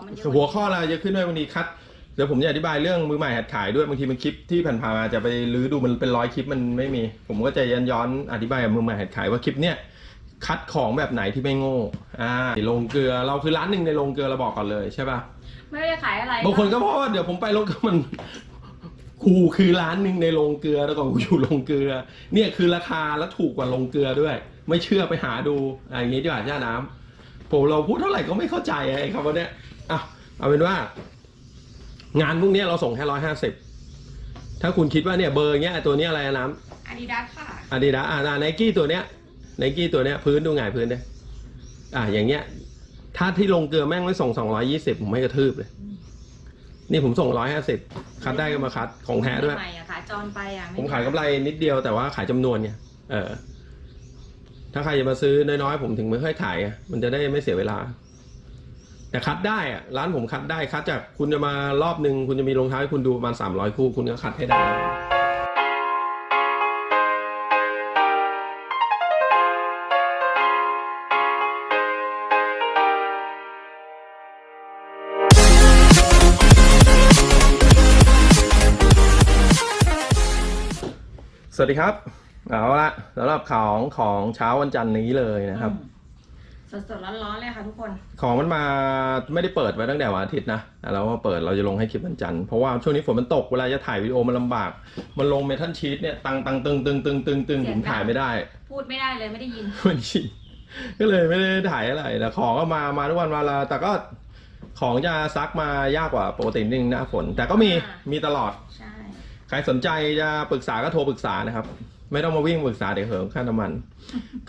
ของมันเยอะหัวข้อเราจะขึ้นไว้บางทีคัดเดี๋ยวผมจะอธิบายเรื่องมือใหม่หัดขายด้วยบางทีมันคลิปที่ผ่านๆมาจะไปลื้อดูมันเป็นร้อยคลิปมันไม่มี ผมก็จะย้อนย้อนอธิบายกับมือใหม่หัดขายว่าคลิปเนี้ยคัดของแบบไหนที่ไม่โง่อ่าลงเกลือเราคือร้านหนึ่งในลงเกลือเราบอกก่อนเลยใช่ป่ะไม่ได้ขายอะไรบางคนก็เพราะว่าเดี๋ยวผมไปลงเกลือมันกูคือร้านหนึ่งในลงเกลือแล้วก็กูอยู่ลงเกลือ เนี่ยคือราคาแล้วถูกกว่าลงเกลือด้วย ไม่เชื่อไปหาดูอะไรอย่างงี้ดีกว่าย่าน้ำผมเราพูดเท่าไหร่ก็ไม่เข้าใจไอ้คำว่าเนี้ย อะเอาเป็นว่า งานพวกเนี้ยเราส่งแค่ร้อยห้าสิบถ้าคุณคิดว่าเนี่ยเบอร์เนี้ยตัวเนี้ยอะไรนะน้ำอาดิดาสค่ะอาดิดาอ่าไนกี้ตัวเนี้ยไนกี้ตัวเนี้ยพื้นดูหงายพื้นเลยอ่าอย่างเงี้ย ถ้าที่ลงเกลือแม่งไม่ส่งสองร้อยี่สิบผมไม่กระทืบเลย นี่ผมส่งร้อยห้าสิบคัดได้ก็มาคัดของแท้ด้วย ใหม่อะค่ะ จอนไปอะไผมขายกำไรนิดเดียวแต่ว่าขายจำนวนไงเออ ถ้าใครจะมาซื้อน้อยๆ ผมถึงไม่ค่อยขายอะมันจะได้ไม่เสียเวลา แต่คัดได้อะร้านผมคัดได้คัดจากคุณจะมารอบหนึ่งคุณจะมีรองเท้าให้คุณดูประมาณสามร้อยคู่คุณก็คัดให้ได้สวัสดีครับ เอาละสำหรับของของเช้าวันจันทร์นี้เลยนะครับ สดสดๆร้อนๆเลยค่ะทุกคน ของมันมาไม่ได้เปิดไว้ตั้งแต่วันอาทิตย์นะแต่เรามาเปิดเราจะลงให้คลิปวันจันทร์เพราะว่าช่วงนี้ฝนมันตกเวลาจะถ่ายวิดีโอมันลำบาก มันลงเมทัลชีตเนี่ยตังตังตึงตึงตึงตึงตึงผมถ่ายไม่ได้พูดไม่ได้เลยไม่ได้ยิน มันชินก็เลยไม่ได้ถ่ายอะไรแต่ของก็มามาทุกวันมาละแต่ก็ของจะซักมายากกว่าปกตินิดนึงหน้าฝน แต่ก็มีอ่ามีตลอด ใช่ ใครสนใจจะปรึกษาก็โทรปรึกษานะครับ ไม่ต้องมาวิ่งปรึกษาเดี๋ยวเหิมค่าน้ำมัน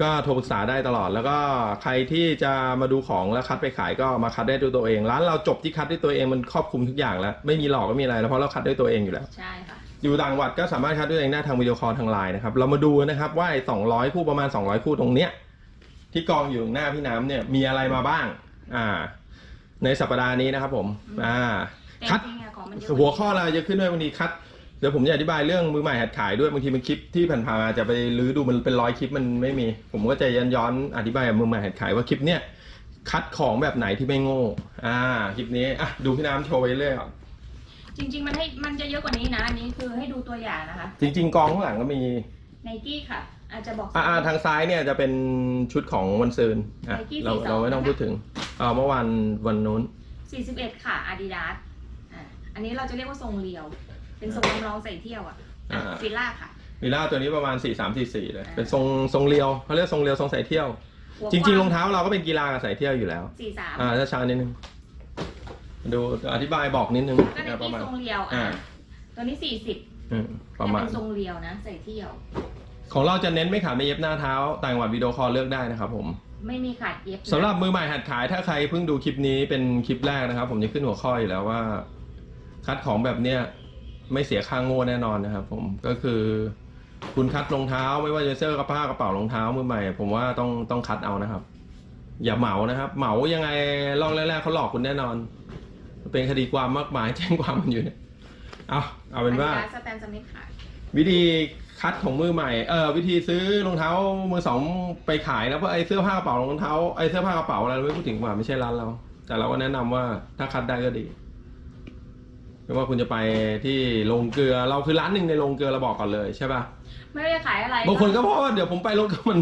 ก็โทรปรึกษาได้ตลอด แล้วก็ใครที่จะมาดูของแล้วคัดไปขายก็มาคัดได้ด้วยตัวเอง ร้านเราจบที่คัดด้วยตัวเองมันครอบคลุมทุกอย่างแล้ว ไม่มีหลอกก็มีอะไรแล้วเพราะเราคัดด้วยตัวเองอยู่แล้ว ใช่ค่ะ อยู่ต่างจังหวัดก็สามารถคัดด้วยตัวเองได้ทางวิดีโอคอลทางไลน์นะครับ เรามาดูนะครับว่าสองร้อยคู่ประมาณ 200 คู่ตรงเนี้ยที่กองอยู่หน้าพี่น้ำเนี่ยมีอะไรมาบ้าง อ่า ในสัปดาห์นี้นะครับผม อ่าแต่คัดจริงๆอะของมันเยอะหัวข้อเราจะขึ้นด้วยบางทีคัด เดี๋ยวผมจะอธิบายเรื่องมือใหม่หัดขายด้วยบางทีมันคลิปที่ผ่านๆมาจะไปลื้อดูมันเป็นร้อยคลิปมันไม่มี ผมก็จะย้อนย้อนอธิบายกับมือใหม่หัดขายว่าคลิปเนี้ยคัดของแบบไหนที่ไม่โง่ อ่า คลิปนี้ อะ ดูพี่น้ำโชว์ไปเรื่อยก่อนจริง ๆ มันให้มันจะเยอะกว่านี้นะ อันนี้คือให้ดูตัวอย่างนะคะ จริง ๆ กองข้างหลังก็มีไนกี้ค่ะ อาจจะบอก อ่าทางซ้ายเนี่ยจะเป็นชุดของวันซืนอะ Nike เรา42 เราไม่ต้องพูดถึงอ่าเมื่อวันวันนู้น41 ค่ะอาดิดาสอ่าอันนี้เราจะเรียกว่าทรงเรียว เป็นทรงลองใส่เที่ยวอะอ่า ฟิลล่าค่ะมีล่าตัวนี้ประมาณ 4 3 4 4เลยอ่าเป็นทรงทรงเรียวเขาเรียกทรงเรียวทรงใส่เที่ยว หัวจริงๆรองเท้าเราก็เป็นกีฬากับใส่เที่ยวอยู่แล้ว43อ่าช้าๆนิดนึง ดูอธิบายบอกนิดนึงก็ไนอ่าปกี้ระมาณ ทรงเรียวอ่าอะตัวนี้40อืมประมาณ เป็นทรงเรียวนะใส่เที่ยว ของเราจะเน้นไม่ขาดไม่เย็บหน้าเท้า ต่างจังหวัดวิดีโอคอลเลือกได้นะครับผมไม่มีขาดเย็บนะสำหรับมือใหม่หัดขายถ้าใครเพิ่งดูคลิปนี้เป็นคลิปแรกนะครับ ผมจะขึ้นหัวข้ออยู่แล้วว่า คัดของแบบเนี้ย ไม่เสียค่างโง่แน่นอนนะครับ ผมก็คือคุณคัดรองเท้าไม่ว่าจะเสื้อกระเป๋ากระเป๋ารองเท้ามือใหม่ ผมว่าต้องต้องคัดเอานะครับ อย่าเหมานะครับ เหมายังไงลองแรกๆเขาหลอกคุณแน่นอน เป็นคดีความมากมายแจ้งความมันอยู่เนี่ยเอาเอาเป็นว่า Adidas สแตนสมิธค่ะวิธีคัดของมือใหม่ เออวิธีซื้อรองเท้ามือสองไปขายนะเพราะไอ้เสื้อผ้ากระเป๋ารองเท้าไอ้เสื้อผ้ากระเป๋าอะไรเราไม่พูดถึงกว่าไม่ใช่ร้านเรา แต่เราก็แนะนำว่าถ้าคัดได้ก็ดี ไม่ว่าคุณจะไปที่โรงเกลือเราคือร้านหนึ่งในโรงเกลือเราบอกก่อนเลยใช่ป่ะไม่ได้ขายอะไรบางคนก็เพราะว่าเดี๋ยวผมไปโรงเกลือมัน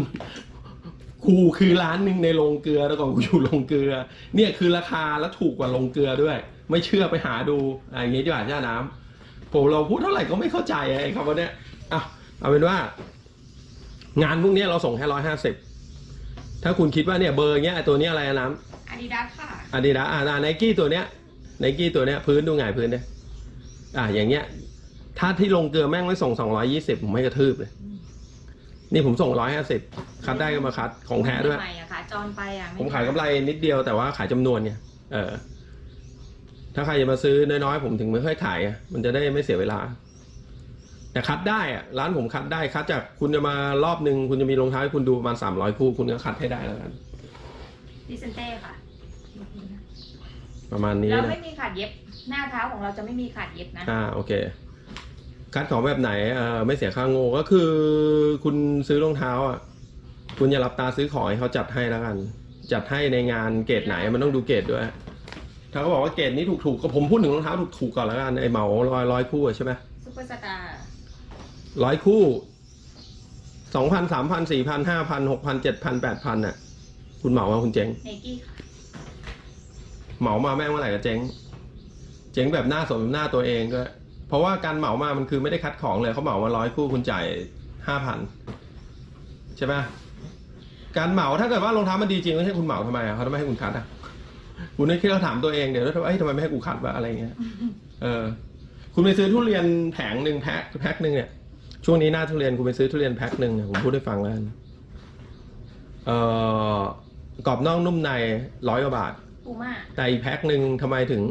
กูคือร้านหนึ่งในโรงเกลือแล้วก็กูอยู่โรงเกลือ เนี่ยคือราคาแล้วถูกกว่าโรงเกลือด้วย ไม่เชื่อไปหาดูอะไรอย่างงี้ดีกว่าย่าน้ำผมเราพูดเท่าไหร่ก็ไม่เข้าใจไอ้คำว่าเนี้ยอะเอาเป็นว่า งานพวกเนี้ยเราส่งแค่ร้อยห้าสิบถ้าคุณคิดว่าเนี่ยเบอร์เนี้ยไอ้ตัวเนี้ยอะไรนะน้ำอาดิดาสค่ะอาดิดาอ่าไนกี้ตัวเนี้ยไนกี้ตัวเนี้ยพื้นดูหงายพื้นเนี่ย อ่าอย่างเงี้ย ถ้าที่ลงเกลือแม่งไม่ส่งสองร้อยี่สิบผมไม่กระทืบเลย นี่ผมส่งร้อยห้าสิบคัดได้ก็มาคัดของแท้ด้วยใหม่อะค่ะจอนไปอะไผมขายกำไรนิดเดียวแต่ว่าขายจำนวนไงเออ ถ้าใครจะมาซื้อน้อยๆผมถึงไม่ค่อยขายอะมันจะได้ไม่เสียเวลา แต่คัดได้อะร้านผมคัดได้คัดจากคุณจะมารอบหนึ่งคุณจะมีรองเท้าให้คุณดูประมาณสามร้อยคู่คุณก็คัดให้ได้แล้วกัน ดิเซนเต้ค่ะ ประมาณนี้เรานะ ไม่มีขาดเย็บ หน้าเท้าของเราจะไม่มีขาดเย็บนะ อ่าโอเค คัดของแบบไหนเออไม่เสียค่าโง่ก็คือ คุณซื้อรองเท้าอะคุณอย่าหลับตาซื้อของให้เขาจัดให้แล้วกัน จัดให้ในงานเกรดไหนมันต้องดูเกรดด้วย ถ้าเขาบอกว่าเกรดนี้ถูกๆก็ผมพูดถึงรองเท้าถูกๆก่อนแล้วกันไอเหมาร้อยร้อยคู่อะใช่ไหมซุปเปอร์สตาร์ร้อยคู่สองพันสามพันสี่พันห้าพันหกพันเจ็ดพันแปดพันน่ะ คุณเหมามาคุณเจ๊งไนกี้ค่ะเหมามาแม่งเมื่อไหร่ก็เจ๊ง เจ๊งแบบหน้าสมหน้าตัวเองก็เพราะว่าการเหมามามันคือไม่ได้คัดของเลยเขาเหมามาร้อยคู่คุณจ่ายห้าพันใช่ไหมการเหมาถ้าเกิดว่ารองเท้ามันดีจริงไม่ใช่คุณเหมาทำไมอะเขาทำไมให้คุณคัดอะคุณนึกคิดเราถามตัวเองเดี๋ยวแล้วทำไมเอ้ยทำไมไม่ให้กูคัดวะอะไรเงี้ยเออ คุณไปซื้อทุเรียนแผงหนึ่งแพ็คแพ็คหนึ่งเนี่ยช่วงนี้หน้าทุเรียนคุณไปซื้อทุเรียนแพ็คหนึ่งเนี่ยผมพูดให้ฟังแล้วกันเอ่อกรอบนอกนุ่มในร้อยกว่าบาทปูม่าแต่อีกแพ็คหนึ่งทำไมถึง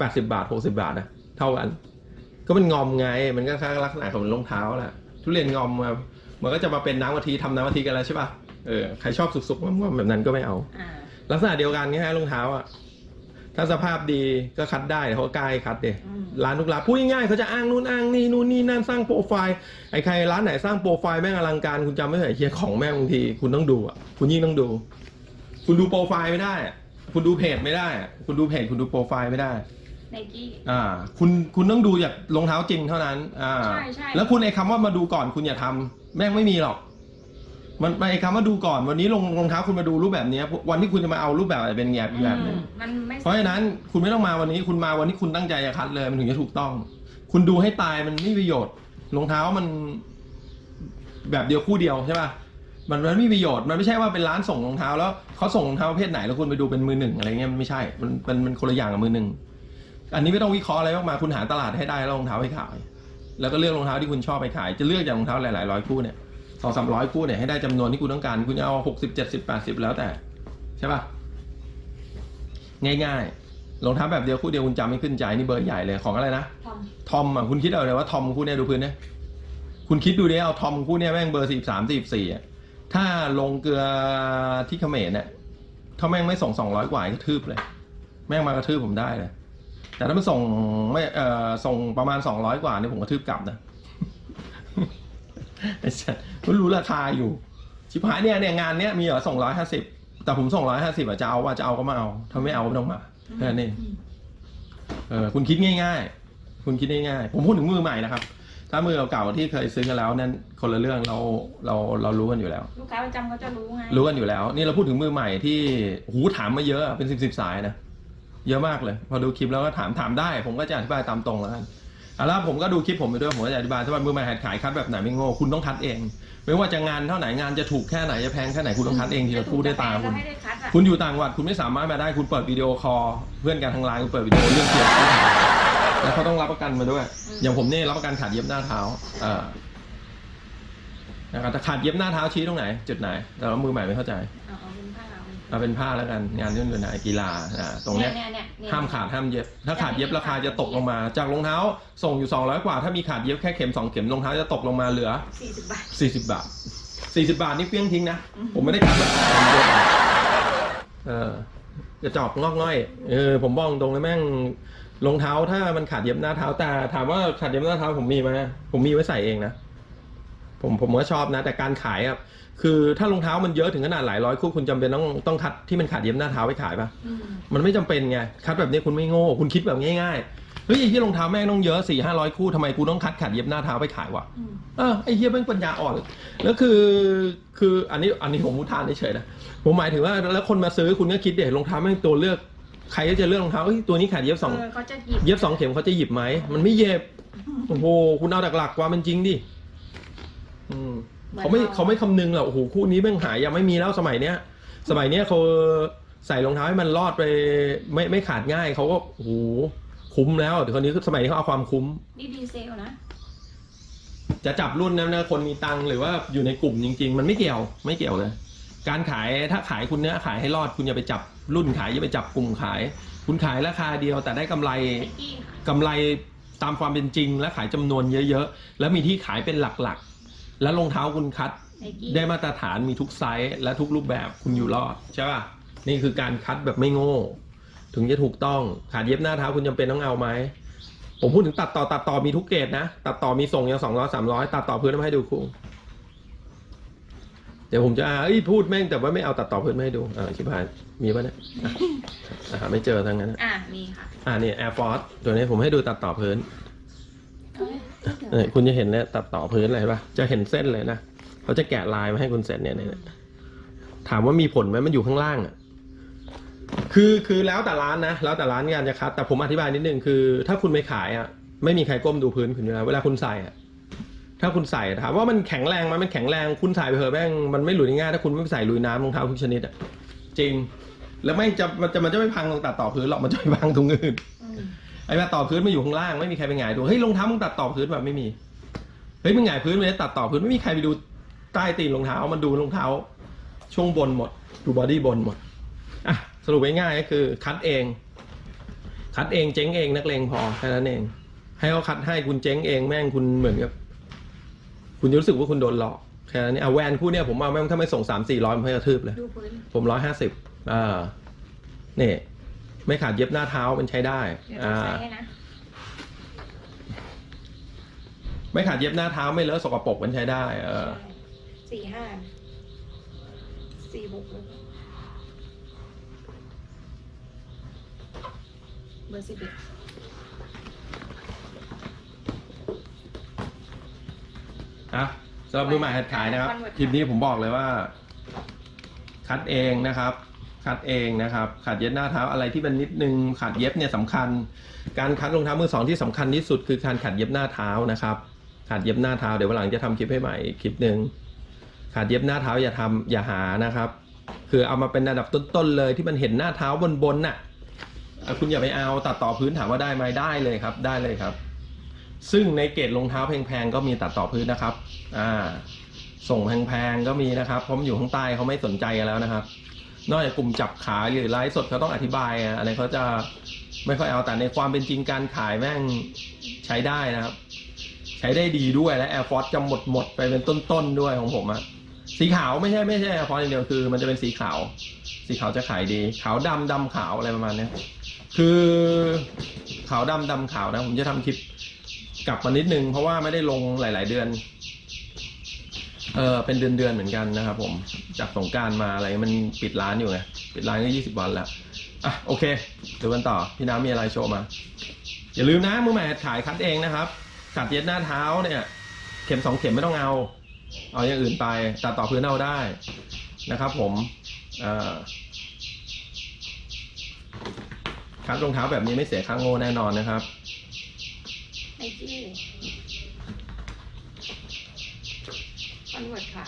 80บาท60บาทนะเท่ากัน ก็มันงอมไง มันก็แค่ลักษณะของรองเท้าแหละทุเรียนงอมมามันก็จะมาเป็นน้ำกะทิทำน้ำกะทิกันแล้วใช่ป่ะเออใครชอบสุกๆงอมๆแบบนั้นก็ไม่เอาอ่าลักษณะเดียวกันแค่รองเท้าอะถ้าสภาพดีก็คัดได้เขาก็กล้าให้คัดเดอืมร้านทุกร้านพูดง่ายๆเขาจะอ้างนู่นอ้างนี่นู่นนี่นั่นสร้างโปรไฟล์ไอ้ใครร้านไหนสร้างโปรไฟล์แม่งอลังการคุณจำไม่ได้เฮียของแม่งบางทีคุณต้องดูอะคุณยิ่งต้องดู คุณดูโปรไฟล์ไม่ได้อะคุณดูเพจไม่ได้อะคุณดูเพจคุณดูโปรไฟล์ไม่ได้ ไนกี้อ่า คุณคุณต้องดูจากรองเท้าจริงเท่านั้น อ่า ใช่ใช่แล้วคุณไอ้คำว่ามาดูก่อนคุณอย่าทำแม่งไม่มีหรอก มันไอ้คำว่าดูก่อนวันนี้รองรองเท้าคุณมาดูรูปแบบเนี้ยวันที่คุณจะมาเอารูปแบบอะไรเป็นแบบอีกแบบหนึงอืมมันไม่เพราะฉะนั้นคุณไม่ต้องมาวันนี้คุณมาวันที่คุณตั้งใจจะคัดเลยมันถึงจะถูกต้อง คุณดูให้ตายมันไม่มีประโยชน์รองเท้ามัน แบบเดียวคู่เดียวใช่ป่ะมันมันไม่มีประโยชน์มันไม่ใช่ว่าเป็นร้านส่งรองเท้าแล้วเขาส่งรองเท้าประเภทไหนแล้วคุณไปดูเป็นมือหนึ่งอะไรเงี้ยมันไม่ใช่มันมันมันคนละอย่างกับมือหนึ่ง อันนี้ไม่ต้องวิเคราะห์อะไรมากมายคุณหาตลาดให้ได้แล้วรองเท้าให้ขาย แล้วก็เลือกรองเท้าที่คุณชอบไปขาย จะเลือกจากรองเท้าหลายๆร้อยคู่เนี่ยสองสามร้อยคู่เนี่ยให้ได้จำนวนที่คุณต้องการ คุณจะเอาหกสิบเจ็ดสิบแปดสิบแล้วแต่ใช่ป่ะง่ายๆรองเท้าแบบเดียวคู่เดียวคุณจำไม่ขึ้นใจนี่เบอร์ใหญ่เลยของอะไรนะทอมทอมอะคุณคิดเอาเลยว่าทอมคู่เนี้ยดูพื้นเนี่ยคุณคิดดูดิเอาทอมคู่เนี้ยแม่งเบอร์สี่สามสี่สี่อะถ้าลงเกลือที่เขมรเนี่ยถ้าแม่งไม่ส่งสองร้อยกว่ากระทืบเลย แม่งมากระทืบผมได้เลย แต่ถ้ามันส่งไม่เอ่อส่งประมาณสองร้อยกว่านี่ผมกระทืบกลับนะไอ้สัสคุณรู้ราคาอยู่ ชิบหายเนี่ยเนี่ยงานเนี้ยมีเหรอส่งร้อยห้าสิบแต่ผมส่งร้อยห้าสิบอะจะเอาว่าจะเอาก็มาเอา ถ้าไม่เอาก็ไม่ต้องมาแค่นั้นเองอืมเออคุณคิดง่าย ๆ คุณคิดง่ายๆผมพูดถึงมือใหม่นะครับ ถ้ามือเก่าๆที่เคยซื้อกันแล้วนั่นคนละเรื่องเราเราเรารู้กันอยู่แล้ว ลูกค้าประจำเขาจะรู้ไงรู้กันอยู่แล้ว นี่เราพูดถึงมือใหม่ที่หูถามมาเยอะเป็นสิบสิบสายนะ เยอะมากเลย พอดูคลิปแล้วก็ถามถามได้ ผมก็จะอธิบายตามตรงแล้วกันเอาละผมก็ดูคลิปผมไปด้วยผมก็จะอธิบายว่ามือใหม่หัดขายคัดแบบไหนไม่โง่คุณต้องคัดเอง ไม่ว่าจะงานเท่าไหนงานจะถูกแค่ไหนจะแพงแค่ไหนคุณต้องคัดเองทีละคู่ได้ตาคุณจะให้ได้คัดอะคุณอยู่ต่างจังหวัดคุณไม่สามารถมาได้คุณเปิดวิดีโอคอลเพื่อนกันทางไลน์คุณเปิดวิดีโอเรื่องเกี่ยวกับแล้วเขาต้องรับประกันมาด้วย อย่างผมเนี่ยรับประกันขาดเย็บหน้าเท้าอ่านะครับแต่ขาดเย็บหน้าเท้าชี้ตรงไหน จุดไหนแต่ว่ามือใหม่ไม่เข้าใจ เอาเอาเป็นผ้าเอาเอาเป็นผ้าแล้วกันงานที่มันเป็นงานกีฬาอ่าตรงเนี้ยเนี่ยเนี่ยเนี่ยห้ามขาดห้ามเย็บ ถ้าขาดเย็บราคาจะตกลงมา จากรองเท้าส่งอยู่ 200 กว่า ถ้ามีขาดเย็บแค่เข็ม 2 เข็มรองเท้าจะตกลงมาเหลือ สี่สิบบาท 40 บาท 40 บาทนี่เฟี้ยงทิ้งนะอืมผมไม่ได้กัดแบบเออกระจอกงอกง่อยเออผมบอกตรงเลยแม่งรองเท้าถ้ามันขาดเย็บหน้าเท้าแต่ถามว่าขาดเย็บหน้าเท้าผมมีไหมผมมีไว้ใส่เองนะ ผมผมก็ชอบนะ แต่การขายอะคือถ้ารองเท้ามันเยอะถึงขนาดหลายร้อยคู่คุณจำเป็นต้องต้องคัดที่มันขาดเย็บหน้าเท้าไว้ขายปะอืมมันไม่จำเป็นไงคัดแบบนี้คุณไม่โง่คุณคิดแบบง่ายๆเฮ้ยไอ้ที่รองเท้าแม่งต้องเยอะสี่ห้าร้อยคู่ทำไมกูต้องคัดขาดเย็บหน้าเท้าไปขายวะอืมเออไอ้เฮียแม่งปัญญาอ่อนแล้วคือคืออันนี้อันนี้ผมมุทานเฉยๆนะผมหมายถึงว่าแล้วคนมาซื้อคุณก็คิดเด็รองเท้าแม่งตัวเลือกใครก็จะเลือกรองเท้าเฮ้ยตัวนี้ขาดเย็บสองเออเขาจะหยิบเย็บสองเข็มเขาจะหยิบไหมมันไม่เย็บโอ้โหคุณเอาหลักๆความเป็นจริงดิ อืมเขาไม่เขาไม่คำนึงหรอกโอ้โหคู่นี้แม่งหายยังไม่มีแล้วสมัยเนี้ย สมัยเนี้ยเขาใส่รองเท้าให้มันรอดไป ไม่ไม่ขาดง่ายเขาก็โอ้โหคุ้มแล้วแต่คนนี้สมัยนี้เขาเอาความคุ้มนี่ดีเซลนะ จะจับรุ่นนั้นนะคนมีตังค์หรือว่าอยู่ในกลุ่มจริง ๆ มันไม่เกี่ยวไม่เกี่ยวเลยการขายถ้าขายคุณเนื้อขายให้รอดคุณอย่าไปจับรุ่นขายอย่าไปจับกลุ่มขาย คุณขายราคาเดียวแต่ได้กำไรไนกี้ค่ะกำไรตามความเป็นจริงและขายจำนวนเยอะ ๆ แล้วมีที่ขายเป็นหลักๆ แล้วรองเท้าคุณคัดไนกี้ได้มาตรฐานมีทุกไซส์และทุกรูปแบบคุณอยู่รอดใช่ป่ะนี่คือการคัดแบบไม่โง่ ถึงจะถูกต้องขาดเย็บหน้าเท้าคุณจำเป็นต้องเอาไหมผมพูดถึงตัดต่อตัดต่อมีทุกเกรดนะ ตัดต่อมีส่งอย่างสองร้อยสามร้อยตัดต่อพื้นมาให้ดูครูเดี๋ยวผมจะอ่าเอ้ยพูดแม่งแต่ว่าไม่เอาตัดต่อพื้นมาให้ดูอ่าชิบหายมีปะเนี่ยอะอ่าไม่เจอทั้งนั้นนะอะมีค่ะอ่านี่ Air Force ตัวนี้ผมให้ดูตัดต่อพื้น เอ้ยคุณจะเห็นเนี่ยตัดต่อพื้นอะไรปะจะเห็นเส้นเลยนะเขาจะแกะลายมาให้คุณเสร็จเนี่ยเนี่ยเนี่ยถามว่ามีผลไหมมันอยู่ข้างล่างอะคือคือแล้วแต่ร้านนะแล้วแต่ร้านงานจะคัดแต่ผมอธิบายนิดนึงคือ ถ้าคุณไม่ขายอะ ไม่มีใครก้มดูพื้นคุณอยู่แล้วเวลาคุณใส่อะถ้าคุณใส่ถามว่ามันแข็งแรงไหมมันแข็งแรงคุณใส่ไปเถอะแม่งมันไม่หลุยง่ายถ้าคุณไม่ใส่ลุยน้ำรองเท้าทุกชนิดอะจริง แล้วไม่จะมันจะมันจะไม่พังตรงตัดต่อพื้นหรอกมันจะไปพังตรงอื่น ไอ้แบบต่อพื้นมันอยู่ข้างล่างไม่มีใครไปหงายดูเฮ้ยรองเท้ามึงตัดต่อพื้นแบบไม่มีเฮ้ยมึงหงายพื้นไม่ได้ตัดต่อพื้นไม่มีใครไปดูใต้ตีนรองเท้ามันดูรองเท้า ช่วงบนหมด ดูบอดี้บนหมดอะสรุปง่ายๆก็คือคัดเอง คัดเองเจ๊งเองนักเลงพอแค่นั้นเอง ให้เขาคัดให้คุณเจ๊งเองแม่งคุณเหมือนกับคุณจะรู้สึกว่าคุณโดนหลอกแค่นั้นเองเอาแวนคู่เนี่ยผมเอาแม่งถ้าไม่ส่งสามสี่ร้อยมันให้กระทืบเลยดูพื้นผมร้อยห้าสิบอ่านี่ ไม่ขาดเย็บหน้าเท้ามันใช้ได้เดี๋ยวอ่าจะใส่ให้นะไม่ขาดเย็บหน้าเท้าไม่เลอะสกปรกมันใช้ได้ เออสี่ห้าสี่หกเลยเบอร์สิบเอ็ดอะสำหรับมือใหม่หัดขายนะครับคลิปนี้ผมบอกเลยว่า คัดเองนะครับ คัดเองนะครับขาดเย็บหน้าเท้าอะไรที่มันนิดนึงขาดเย็บเนี่ยสำคัญ การคัดรองเท้ามือสองที่สำคัญที่สุดคือการขัดเย็บหน้าเท้านะครับขาดเย็บหน้าเท้าเดี๋ยววันหลังจะทำคลิปให้ใหม่คลิปหนึ่งขาดเย็บหน้าเท้าอย่าทำอย่าหานะครับ คือเอามาเป็นระดับต้นๆเลยที่มันเห็นหน้าเท้าบนๆน่ะอะคุณอย่าไปเอาตัดต่อพื้นถามว่าได้ไหมได้เลยครับ ได้เลยครับ ซึ่งในเกรดรองเท้าแพงๆก็มีตัดต่อพื้นนะครับ อ่า ส่งแพงๆก็มีนะครับเพราะมันอยู่ข้างใต้เขาไม่สนใจกันแล้วนะครับ นอกจากกลุ่มจับขายหรือไลฟ์สดเขาต้องอธิบายอะไรเขาจะไม่ค่อยเอาแต่ในความเป็นจริงการขายแม่งใช้ได้นะครับ ใช้ได้ดีด้วยและ Air Force จะหมดหมดไปเป็นต้นๆด้วยของผมอะสีขาวไม่ใช่ไม่ใช่ Air Force อย่างเดียวคือ มันจะเป็นสีขาว สีขาวจะขายดี ขาวดำดำขาวอะไรประมาณนี้คือขาวดำดำขาวนะผมจะทำคลิปกลับมานิดนึงเพราะว่าไม่ได้ลงหลาย ๆ เดือน เออเป็นเดือนๆเหมือนกันนะครับผมจากสงการมาอะไรมันปิดร้านอยู่ไงปิดร้านก็ยี่สิบวันแล้วอะโอเคเดูกันต่อพี่น้ำมีอะไรโชว์มา อย่าลืมนะมือใหม่ขายคัดเองนะครับกัดเย็ดหน้าเท้าเนี่ยเข็มสองเข็มไม่ต้องเอา เอาอย่างอื่นไปตัดต่อพื้นเอาได้นะครับ ผมคัดรองเท้าแบบนี้ไม่เสียค่างโง่แน่นอนนะครับไอ นเวิร์ตค่ะ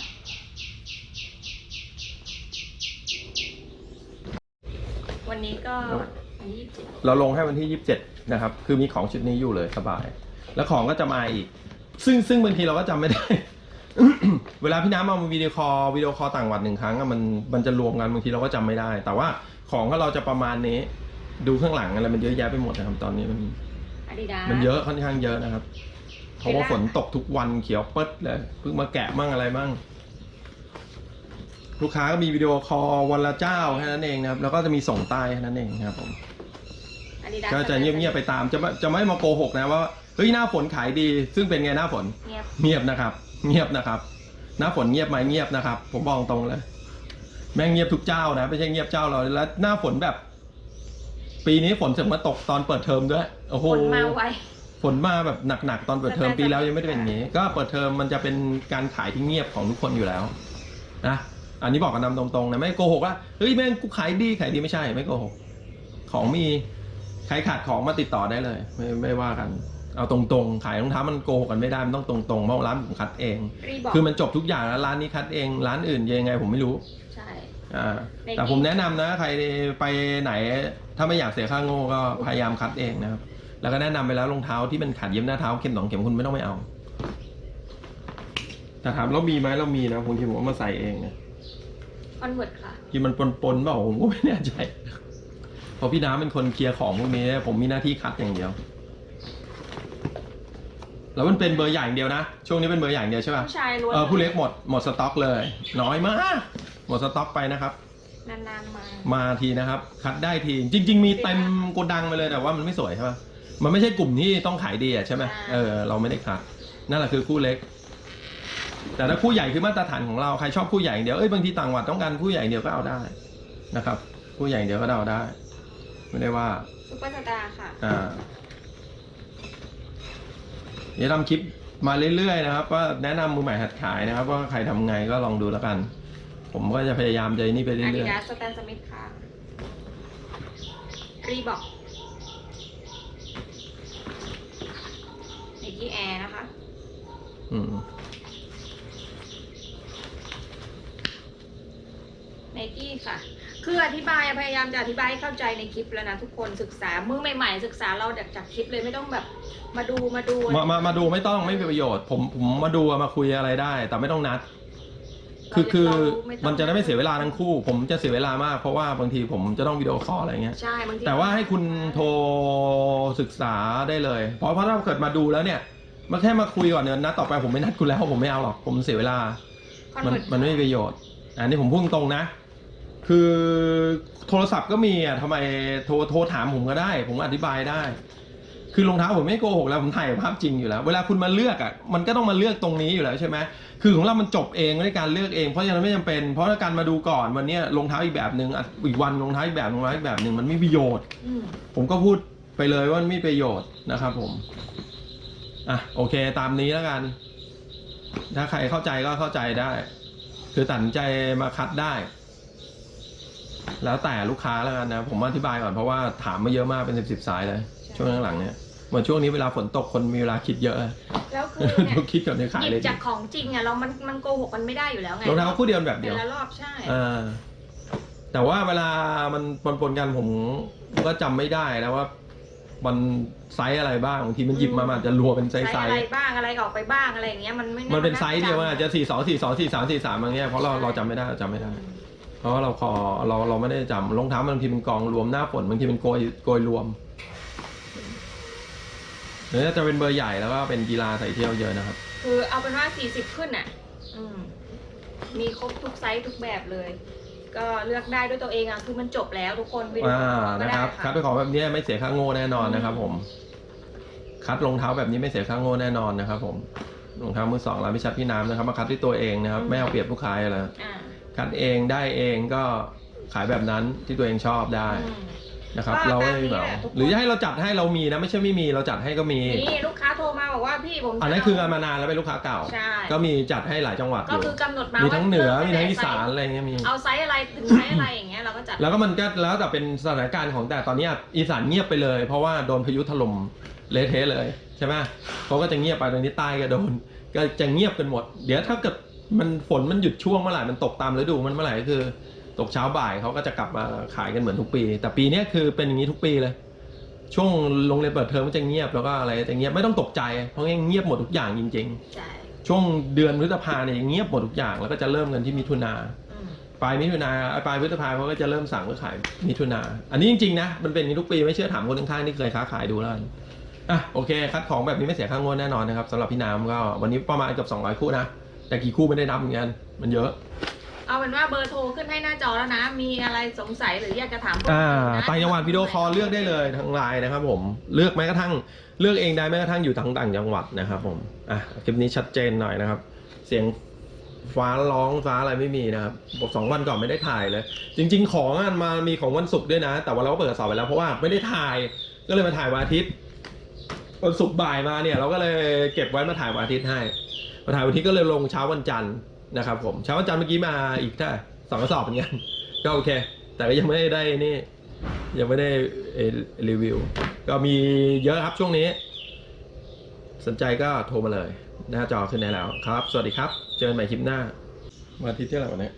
วันนี้ก็วันที่ยี่สิบเจ็ดเราลงให้วันที่ 27 นะครับ คือมีของชุดนี้อยู่เลยสบาย แล้วของก็จะมาอีก ซึ่งซึ่งบางทีเราก็จำไม่ได้ เวลาพี่น้ำเอามาวิดีโอคอลวิดีโอคอลต่างวัดหนึ่งครั้งอะมันมันจะรวมกันบางทีเราก็จำไม่ได้ แต่ว่าของก็เราจะประมาณนี้ ดูข้างหลังอะไรมันเยอะแยะไปหมดนะครับ ตอนนี้มันอาดิดามันเยอะค่อนข้างเยอะนะครับ เพราะว่าฝนตกทุกวันเขียวเปิดเลยเพิ่งมาแกะมั่งอะไรมั่งลูกค้าก็มีวิดีโอคอลวันละเจ้าแค่นั้นเองนะครับ แล้วก็จะมีส่งใต้แค่นั้นเองนะครับผมอาดิดาก็จะเงียบๆไปตามจะไม่จะไม่มาโกหกนะว่าเฮ้ยหน้าฝนขายดี ซึ่งเป็นไงหน้าฝนเงียบเงียบนะครับ เงียบนะครับ หน้าฝนเงียบไหมเงียบนะครับ ผมบอกตรงเลย แม่งเงียบทุกเจ้านะไม่ใช่เงียบเจ้าเราแล้วหน้าฝนแบบ ปีนี้ฝนถึงมาตกตอนเปิดเทอมด้วยโอ้โหคนมาไว ฝนมาแบบหนักๆตอนเปิดเทอมปีแล้วยังไม่ได้เป็นอย่างนี้ ก็เปิดเทอมมันจะเป็นการขายที่เงียบของทุกคนอยู่แล้วนะอันนี้บอกกันนำตรงๆนะไม่โกหกว่าเฮ้ยแม่งกูขายดีขายดีไม่ใช่ไม่โกหกของมีใครขาดของมาติดต่อได้เลย ไม่ไม่ว่ากัน เอาตรงๆ ขายรองเท้ามันโกหกกันไม่ได้มันต้องตรงๆเพราะร้านผมคัดเองรีบอกคือมันจบทุกอย่างแล้วร้านนี้คัดเอง ร้านอื่นยังไงผมไม่รู้ใช่อ่าในแต่ผมแนะนำนะ ใครไปไหนถ้าไม่อยากเสียค่าโง่ก็พยายามคัดเองนะครับ แล้วก็แนะนำไปแล้วรองเท้าที่มันขัดเย็บหน้าเท้าเข็มสองเข็มคุณไม่ต้องไปเอาแต่ถามเรามีไหมเรามีนะผมคิดผมว่ามาใส่เองนะคอนเวิร์ตค่ะที่มันปนๆเปล่าผมก็ไม่แน่ใจเพราะพี่น้ำเป็นคนเคลียร์ของพวกนี้ผมมีหน้าที่คัดอย่างเดียว แล้วมันเป็นเบอร์ใหญ่อย่างเดียวนะ ช่วงนี้เป็นเบอร์ใหญ่อย่างเดียวใช่ป่ะผู้ชายล้วนเออผู้เล็กหมดหมดสต็อกเลย น้อยมากหมดสต็อกไปนะครับนานๆมามาทีนะครับ คัดได้ทีจริง ๆ มีเต็มโกดังไปเลยแต่ว่ามันไม่สวยใช่ป่ะ มันไม่ใช่กลุ่มที่ต้องขายดีอะใช่ไหมเออเราไม่ได้คัดนั่นแหละคือคู่เล็ก แต่ถ้าคู่ใหญ่คือมาตรฐานของเราใครชอบคู่ใหญ่อย่างเดียวเอ้ยบางทีต่างจังหวัดต้องการคู่ใหญ่อย่างเดียวก็เอาได้นะครับ คู่ใหญ่อย่างเดียวก็เอาได้ ไม่ได้ว่าซุปเปอร์สตาร์ค่ะอ่าเดี๋ยวทำคลิปมาเรื่อยๆนะครับว่าแนะนำมือใหม่หัดขายนะครับ ว่าใครทำไงก็ลองดูแล้วกัน ผมก็จะพยายามจะนี่ไปอาเรื่ดิอยดาสสแตนสมิธค่ะรีบอก ไนกี้แอร์นะคะๆอืมไนกี้ค่ะ คืออธิบายพยายามจะอธิบายให้เข้าใจในคลิปแล้วนะทุกคนศึกษามือใหม่ๆ ศึกษาเราจากจากคลิปเลยไม่ต้องแบบมาดูมาดูมามามาดูไม่ต้องไม่มีประโยชน์ ผมผมมาดูมาคุยอะไรได้ แต่ไม่ต้องนัด คือคือเรามันจะได้ไม่เสียเวลาทั้งคู่ ผมจะเสียเวลามากเพราะว่าบางทีผมจะต้องวิดีโอคอลอะไรเงี้ยใช่บางทีแต่ว่าให้คุณโทรศึกษาได้เลย เพราะเพราะถ้าเกิดมาดูแล้วเนี่ยมาแค่มาคุยก่อนเนินนัดต่อไปผมไม่นัดคุณแล้วผมไม่เอาหรอกผมเสียเวลาคอนมันเวิร์ตมันไม่มีประโยชน์ อันนี้ผมพูดตรงๆนะ คือโทรศัพท์ก็มีอะทำไมโทรโทรถามผมก็ได้ ผมอธิบายได้ คือรองเท้าผมไม่โกหกแล้วผมถ่ายภาพจริงอยู่แล้ว เวลาคุณมาเลือกอะมันก็ต้องมาเลือกตรงนี้อยู่แล้วใช่ไหมคือของเรามันจบเองด้วยการเลือกเองเพราะฉะนั้นไม่จำเป็น เพราะการมาดูก่อนวันนี้รองเท้าอีกแบบหนึ่งอะอีกวันรองเท้าอีกแบบรองเท้าอีกแบบหนึ่งมันไม่ประโยชน์ ผมก็พูดไปเลยว่ามันมีประโยชน์นะครับผมอะโอเค ตามนี้แล้วกัน ถ้าใครเข้าใจก็เข้าใจได้ คือตัดใจมาคัดได้ แล้วแต่ลูกค้าแล้วกันนะ ผมอธิบายก่อนเพราะว่าถามมาเยอะมากเป็นสิบสิบสายเลย ช่วงหลังๆเนี่ยเหมือนช่วงนี้เวลาฝนตกคนมีเวลาคิดเยอะแล้วคือเนี่ยต้องคิดก่อนจะขายหยิเลยบจากของจริงอะเรามันมันโกหกมันไม่ได้อยู่แล้วไงรองเท้าคู่เดียวแบบเดีแต่ยว ละรอบใช่ อ่าแต่ว่าเวลามันปนๆกันผมก็จำไม่ได้นะว่า มันไซส์อะไรบ้างบางทีมันหยิบมามันอาจจะรัวเป็นไซไซส์ส์ไซอะไรส์บ้างอะไรออกไปบ้างอะไรอย่างเงี้ยมันไม่มันเป็นไซส์เดียวมันอาจจะจสี่สองสี่สองสี่สามสี่สามอย่างเงี้ยเพราะเราเราจำไม่ได้เราจำไม่ได้ เพราะว่าเราคอเราเราไม่ได้จำรองเท้าบางทีเป็นกองรวมหน้าฝนบางทีเป็นโกยโกยรวม หรือจะเป็นเบอร์ใหญ่แล้วก็เป็นกีฬาใส่เที่ยวเยอะนะครับ คือเอาเป็นว่า 40 ขึ้นอะ อืม มีครบทุกไซส์ทุกแบบเลย ก็เลือกได้ด้วยตัวเองอะ คือมันจบแล้วทุกคนวิดีโออ่า ก็นะได้ครับ คัดไปของแบบนี้ไม่เสียค่าโง่แน่นอนนะครับ ผม คัดรองเท้าแบบนี้ไม่เสียค่าโง่แน่นอนนะครับ ผม รองเท้ามือสองร้านพิชัดพี่น้ำนะครับ มาคัดด้วยตัวเองนะครับ ไม่เอาเปรียบลูกค้าอะไร อ่าคัดเองได้เองก็ขายแบบนั้นที่ตัวเองชอบได้ อืม นะครับก็เราไม่ตามนี้แบบแหละทุกคนหรือจะให้เราจัดให้เรามีนะไม่ใช่ไม่มีเราจัดให้ก็มี นี่ลูกค้าโทรมาบอกว่าพี่ผมอันนั้นคือมานานแล้วเป็นลูกค้าเก่า ใช่ ก็มีจัดให้หลายจังหวัดอก็ยู่คือกำหนดมามีมีทั้งเหนือมีทั้งอีสานอะไรเงี้ยมี เอาไซส์อะไรถึงไซส์อะไรอย่างเงี้ยเราก็จัด แล้วก็มันก็แล้วแต่เป็นสถานการณ์ของแต่ตอนนี้อีสานเงียบไปเลย เพราะว่าโดนพายุถล่มเละเทะเลยใช่ไหมเขาก็จะเงียบไปตรงนี้ใต้ก็โดน ก็จะเงียบกันหมด เดี๋ยวถ้าเกิดมันฝนมันหยุดช่วงเมื่อไหร่มันตกตามฤดูมันเมื่อไหร่ก็คือ ตกเช้าบ่ายเขาก็จะกลับมาขายกันเหมือนทุกปี แต่ปีเนี้ยคือเป็นอย่างนี้ทุกปีเลย ช่วงโรงเรียนเปิดเทอมมันจะเงียบแล้วก็อะไรจะเงียบไม่ต้องตกใจเพราะเงียบหมดทุกอย่างจริงใช่ๆช่วงเดือนพฤษภาเนี่ยเงียบหมดทุกอย่างแล้วก็จะเริ่มกันที่มิถุนาอืมปลายมิถุนาปลายพฤษภาเขาก็จะเริ่มสั่งเพื่อขายมิถุนาอันนี้จริงๆนะมันเป็นอย่างนี้ทุกปีไม่เชื่อถามคนข้างๆที่เคยค้าขายดูแล้วกันอะโอเค คัดของแบบนี้ไม่เสียค่างวดแน่นอนนะครับสำหรับพี่น้ำก็วันนี้ประมาณเกือบ200 คู่นะแต่กี่คู่ไม่ได้นับเหมือนกันมันเยอะ เอาเป็นว่าเบอร์โทรขึ้นให้หน้าจอแล้วนะ มีอะไรสงสัยหรืออยากจะถามพวกอ่านะต่างจังหวัดวิดีโอคอลเลือกได้เลยทางไลน์นะครับผมเลือกแม้กระทั่งเลือกเองได้แม้กระทั่งอยู่ทางต่างจังหวัดนะครับผมอะคลิปนี้ชัดเจนหน่อยนะครับ เสียงฟ้าร้องฟ้าอะไรไม่มีนะครับสองวันก่อนไม่ได้ถ่ายเลย จริง ๆ ของอะมามีของวันศุกร์ด้วยนะ แต่ว่าเราก็เปิดกระสอบไปแล้วเพราะว่าไม่ได้ถ่ายก็เลยมาถ่ายวันอาทิตย์วันศุกร์บ่ายมาเนี่ยเราก็เลยเก็บไว้มาถ่ายวันอาทิตย์ให้มาถ่ายวันอาทิตย์ก็เลยลงเช้าวันจันทร์ นะครับผมเช้าวันจันทร์เมื่อกี้มาอีกถ้าสองกระสอบเหมือนกัน ก็โอเค แต่ก็ยังไม่ได้นี่ ยังไม่ได้รีวิว ก็มีเยอะครับช่วงนี้ สนใจก็โทรมาเลย หน้าจอขึ้นได้แล้วครับ สวัสดีครับ เจอกันใหม่คลิปหน้าวันอาทิตย์ที่อะไหรวันนี้